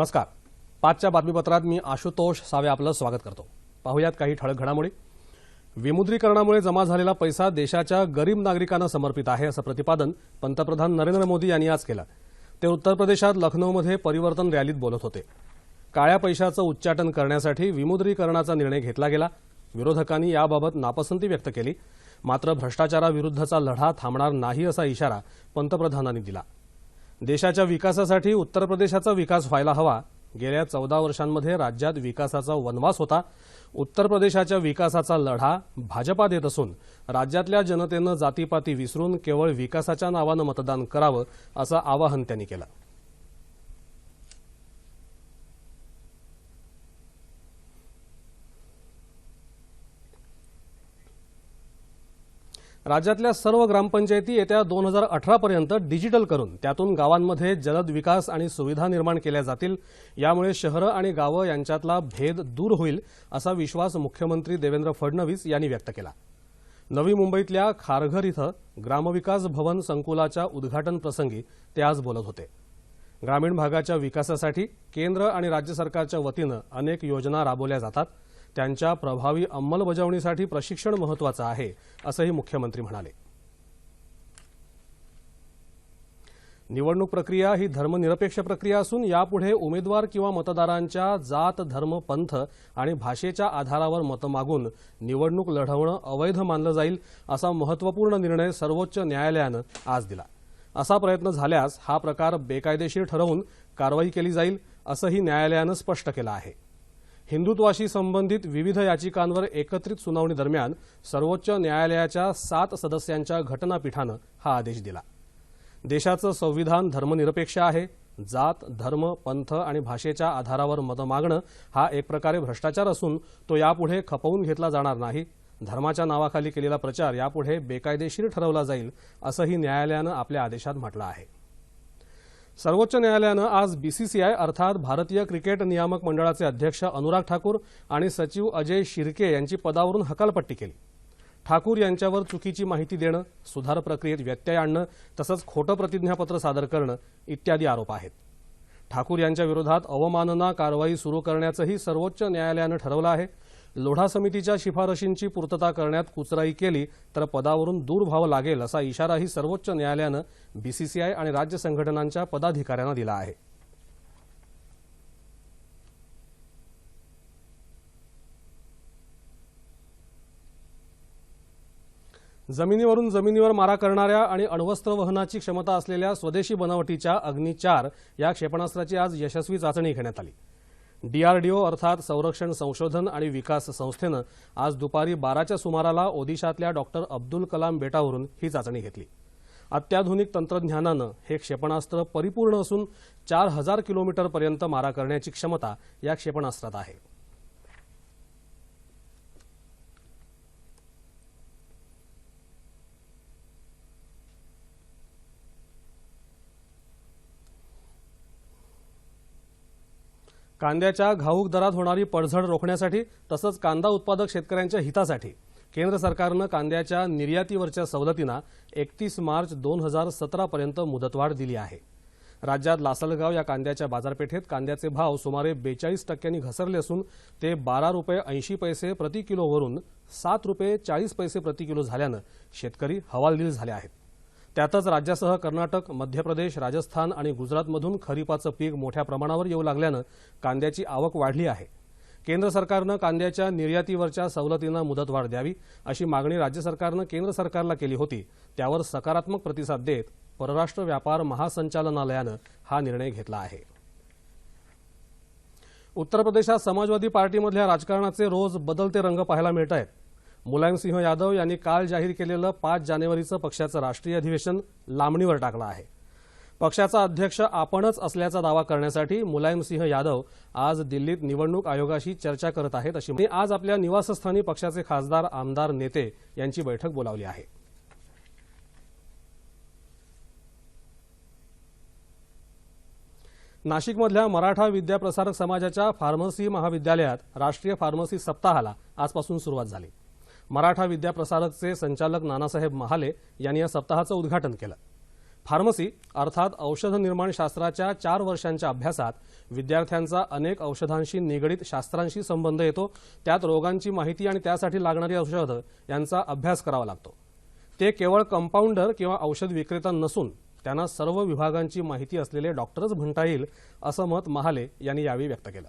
नमस्कार. पाचच्या बातमीपत्रात मी आशुतोष सावे आपलं स्वागत करतो. पाहुयात काही ठळक घडामोडी. विमुद्रीकरणामुळे जमा झालेला पैसा देशाच्या गरीब नागरिकांना समर्पित आहे असं प्रतिपादन पंतप्रधान नरेंद्र मोदी यांनी आज केलं. ते उत्तर प्रदेशात लखनौमध्ये परिवर्तन रॅलीत बोलत होते. काळ्या पैशाचं उच्चाटन करण्यासाठी विमुद्रीकरणाचा निर्णय घेतला गेला. विरोधकांनी याबाबत नापसंती व्यक्त केली. मात्र भ्रष्टाचाराविरुद्धचा लढा थांबणार नाही असा इशारा पंतप्रधानांनी दिला. देशाच्या विकासासाठी उत्तर प्रदेशाचा विकास व्हायला हवा. गेल्या चौदा वर्षांमध्ये राज्यात विकासाचा वनवास होता. उत्तर प्रदेशाच्या विकासाचा लढा भाजपा देत असून राज्यातल्या जनतेनं जातीपाती विसरून केवळ विकासाच्या नावानं मतदान करावं असं आवाहन त्यांनी केलं. राज्यातल्या सर्व ग्रामपंचायती येत्या दोन हजार अठरापर्यंत डिजिटल करून त्यातून गावांमध्ये जलद विकास आणि सुविधा निर्माण केल्या जातील. यामुळे शहरं आणि गावं यांच्यातला भेद दूर होईल असा विश्वास मुख्यमंत्री देवेंद्र फडणवीस यांनी व्यक्त केला. नवी मुंबईतल्या खारघर इथं ग्रामविकास भवन संकुलाच्या उद्घाटन प्रसंगी ते आज बोलत होते. ग्रामीण भागाच्या विकासासाठी केंद्र आणि राज्य सरकारच्या वतीनं अनेक योजना राबवल्या जातात. त्यांच्या प्रभावी अंमलबजावणीसाठी प्रशिक्षण महत्वाचं आहे असंही मुख्यमंत्री म्हणाले. निवडणूक प्रक्रिया ही धर्मनिरपेक्ष प्रक्रिया असून यापुढे उमेदवार किंवा मतदारांच्या जात धर्म पंथ आणि भाषेच्या आधारावर मतं मागून निवडणूक लढवणं अवैध मानलं जाईल असा महत्त्वपूर्ण निर्णय सर्वोच्च न्यायालयानं आज दिला. असा प्रयत्न झाल्यास हा प्रकार बेकायदेशीर ठरवून कारवाई केली जाईल असंही न्यायालयानं स्पष्ट केलं आहे. हिंदुत्वाशी संबंधित विविध याचिकांवर एकत्रित सुनावणी दरम्यान सर्वोच्च न्यायालयाच्या सात सदस्यांच्या घटनापीठानं हा आदेश दिला. देशाचं संविधान धर्मनिरपेक्ष आहे. जात धर्म पंथ आणि भाषेच्या आधारावर मतं मागणं हा एक प्रकारे भ्रष्टाचार असून तो यापुढे खपवून घेतला जाणार नाही. धर्माच्या नावाखाली केलेला प्रचार यापुढे बेकायदेशीर ठरवला जाईल असंही न्यायालयानं आपल्या आदेशात म्हटलं आहे. सर्वोच्च न्यायालयानं आज बीसीसीआय अर्थात भारतीय क्रिकेट नियामक मंडळाचे अध्यक्ष अनुराग ठाकूर आणि सचिव अजय शिर्के यांची पदावरून हकालपट्टी केली. ठाकूर यांच्यावर चुकीची माहिती देणं सुधार प्रक्रियेत व्यत्यय आणणं तसंच खोटं प्रतिज्ञापत्र सादर करणं इत्यादी आरोप आहेत. ठाकूर यांच्या विरोधात अवमानना कारवाई सुरू करण्याचंही सर्वोच्च न्यायालयानं ठरवलं आहे. लोढा समितीच्या शिफारशींची पूर्तता करण्यात कुचराई केली तर पदावरून दूर व्हावं लागेल असा इशाराही सर्वोच्च न्यायालयानं बीसीसीआय आणि राज्य संघटनांच्या पदाधिकाऱ्यांना दिला आहे. जमिनीवरून जमिनीवर मारा करणाऱ्या आणि अण्वस्त्र वहनाची क्षमता असलेल्या स्वदेशी बनावटीच्या अग्नी चार या क्षेपणास्त्राची आज यशस्वी चाचणी घेण्यात आली. डीआरडीओ अर्थात संरक्षण संशोधन आणि विकास संस्थेनं आज दुपारी बाराच्या सुमाराला ओदिशातल्या डॉक्टर अब्दुल कलाम बेटावरून ही चाचणी घेतली. अत्याधुनिक तंत्रज्ञानानं हे क्षेपणास्त्र परिपूर्ण असून चार हजार किलोमीटरपर्यंत मारा करण्याची क्षमता या क्षेपणास्त्रात आहे. कांद्याच्या घाऊक दरात होणारी पडझड रोखण्यासाठी तसंच कांदा उत्पादक शेतकऱ्यांच्या हितासाठी केंद्र सरकारनं कांद्याच्या निर्यातीवरच्या सवलतींना एकतीस मार्च दोन हजार सतरापर्यंत मुदतवाढ दिली आहे. राज्यात लासलगाव या कांद्याच्या बाजारपेठेत कांद्याचे भाव सुमारे बेचाळीस टक्क्यांनी घसरले असून ते बारा रुपये ऐंशी पैसे प्रति किलोवरून सात रुपये चाळीस पैसे प्रति किलो झाल्यानं शेतकरी हवालदिल झाले आहेत. त्यातच राज्यासह कर्नाटक मध्य प्रदेश राजस्थान आणि गुजरातमधून खरीपाचं पीक मोठ्या प्रमाणावर येऊ लागल्यानं कांद्याची आवक वाढली आहे. केंद्र सरकारनं कांद्याच्या निर्यातीवरच्या सवलतींना मुदतवाढ द्यावी अशी मागणी राज्य सरकारनं केंद्र सरकारला केली होती. त्यावर सकारात्मक प्रतिसाद देत परराष्ट्र व्यापार महासंचालनालयानं हा निर्णय घेतला आहे. उत्तर प्रदेशात समाजवादी पार्टीमधल्या राजकारणाचे रोज बदलते रंग पाहायला मिळत आहेत. मुलायमसिंह यादव यांनी काल जाहीर केलेलं पाच जानेवारीचं पक्षाचं राष्ट्रीय अधिवेशन लांबणीवर टाकलं आहे. पक्षाचा अध्यक्ष आपणच असल्याचा दावा करण्यासाठी मुलायमसिंह यादव आज दिल्लीत निवडणूक आयोगाशी चर्चा करत आहेत अशी माहिती आज आपल्या निवासस्थानी पक्षाचे खासदार आमदार नेते यांची बैठक बोलावली आहे. नाशिकमधल्या मराठा विद्याप्रसारक समाजाच्या फार्मसी महाविद्यालयात राष्ट्रीय फार्मसी सप्ताहाला आजपासून सुरुवात झाली. मराठा विद्याप्रसारकचे संचालक नानासाहेब महाले यांनी या सप्ताहाचं उद्घाटन केलं. फार्मसी अर्थात औषध निर्माण शास्त्राच्या चार वर्षांच्या अभ्यासात विद्यार्थ्यांचा अनेक औषधांशी निगडीत शास्त्रांशी संबंध येतो त्यात रोगांची माहिती आणि त्यासाठी लागणारी औषधं यांचा अभ्यास करावा लागतो. ते केवळ कंपाऊंडर किंवा औषध विक्रेता नसून त्यांना सर्व विभागांची माहिती असलेले डॉक्टरच म्हणता येईल असं मत महाले यांनी यावेळी व्यक्त केलं.